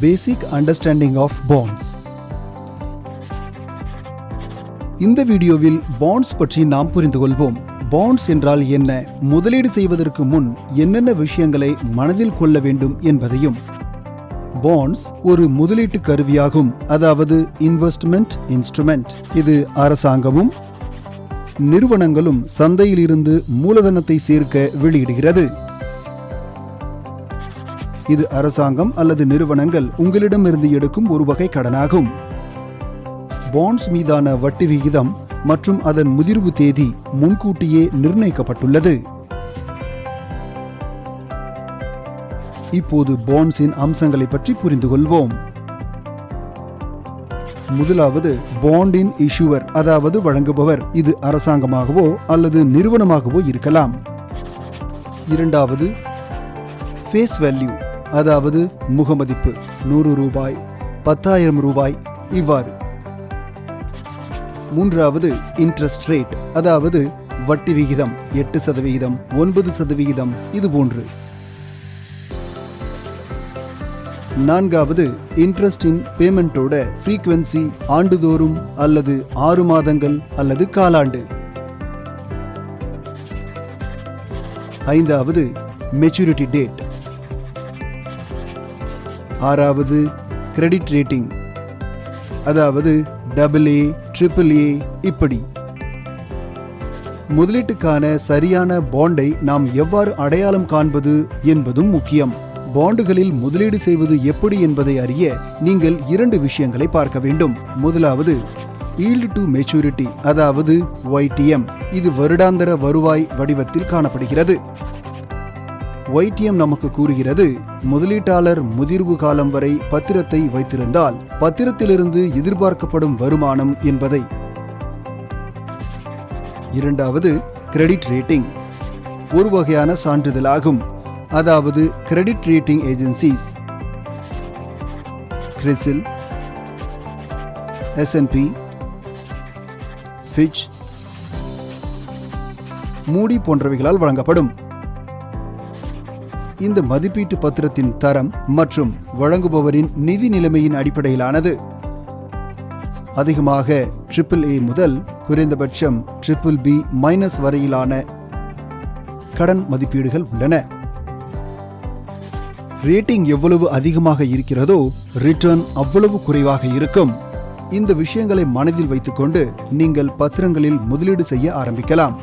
Basic understanding of bonds இந்த வீடியோவில் bonds பற்றி நாம் புரிந்து கொள்வோம் பாண்ட்ஸ் என்றால் என்ன? முதலீடு செய்வதற்கு முன் என்னென்ன விஷயங்களை மனதில் கொள்ள வேண்டும் என்பதையும். பாண்ட்ஸ் ஒரு முதலீட்டு கருவியாகும். அதாவது இன்வெஸ்ட்மெண்ட் இன்ஸ்ட்ருமெண்ட் இது அரசாங்கமும் நிறுவனங்களும் சந்தையிலிருந்து மூலதனத்தை சேர்க்க வெளியிடுகிறது. இது அரசாங்கம் அல்லது நிறுவனங்கள் உங்களிடமிருந்து எடுக்கும் ஒரு வகை கடனாகும். பாண்ட்ஸ் மீதான வட்டி விகிதம் மற்றும் அதன் முதிர்வு தேதி முன்கூட்டியே நிர்ணயிக்கப்பட்டுள்ளது. இப்போது பாண்ட்ஸின் அம்சங்களை பற்றி புரிந்து கொள்வோம் முதலாவது பாண்டின் இஷ்யூவர் அதாவது வழங்குபவர் இது அரசாங்கமாகவோ அல்லது நிறுவனமாகவோ இருக்கலாம். இரண்டாவது ஃபேஸ் வேல்யூ. அதாவது முகமதிப்பு. நூறு ரூபாய் பத்தாயிரம் ரூபாய் இவ்வாறு. மூன்றாவது இன்ட்ரெஸ்ட் ரேட் அதாவது வட்டி விகிதம் எட்டு சதவிகிதம் ஒன்பது சதவிகிதம் இது போன்று. நான்காவது இன்ட்ரெஸ்ட் இன் பேமெண்டோட ஃப்ரீக்வன்சி ஆண்டுதோறும் அல்லது ஆறு மாதங்கள் அல்லது காலாண்டு. ஐந்தாவது மெச்சூரிட்டி டேட் ஆறாவது கிரெடிட் ரேட்டிங் அதாவது டபுள் ஏ ட்ரிபிள் ஏ இப்படி. முதலீட்டுக்கான சரியான பாண்டை நாம் எவ்வாறு அடையாளம் காண்பது என்பதும் முக்கியம். பாண்டுகளில் முதலீடு செய்வது எப்படி என்பதை அறிய நீங்கள் இரண்டு விஷயங்களை பார்க்க வேண்டும். முதலாவது ஈல்டு டு மெச்சூரிட்டி அதாவது ஒய்டிஎம் இது வருடாந்தர வருவாய் வடிவத்தில் காணப்படுகிறது. ஒய்டிஎம் நமக்கு கூறுகிறது. முதலீட்டாளர் முதிர்வு காலம் வரை பத்திரத்தை வைத்திருந்தால் பத்திரத்திலிருந்து எதிர்பார்க்கப்படும் வருமானம் என்பதை. இரண்டாவது கிரெடிட் ரேட்டிங். ஒரு வகையான சான்றிதழாகும். அதாவது credit rating agencies. CRISIL S and P Fitch Moody போன்றவைகளால் வழங்கப்படும். இந்த மதிப்பீட்டு பத்திரத்தின் தரம் மற்றும் வழங்குபவரின் நிதி நிலைமையின் அடிப்படையிலானது. அதிகமாக ட்ரிபிள் ஏ முதல் குறைந்தபட்சம் ட்ரிபிள் பி மைனஸ் வரையிலான கடன் மதிப்பீடுகள் உள்ளன. ரேட்டிங் எவ்வளவு அதிகமாக இருக்கிறதோ ரிட்டர்ன் அவ்வளவு குறைவாக இருக்கும். இந்த விஷயங்களை மனதில் வைத்துக்கொண்டு நீங்கள் பத்திரங்களில் முதலீடு செய்ய ஆரம்பிக்கலாம்.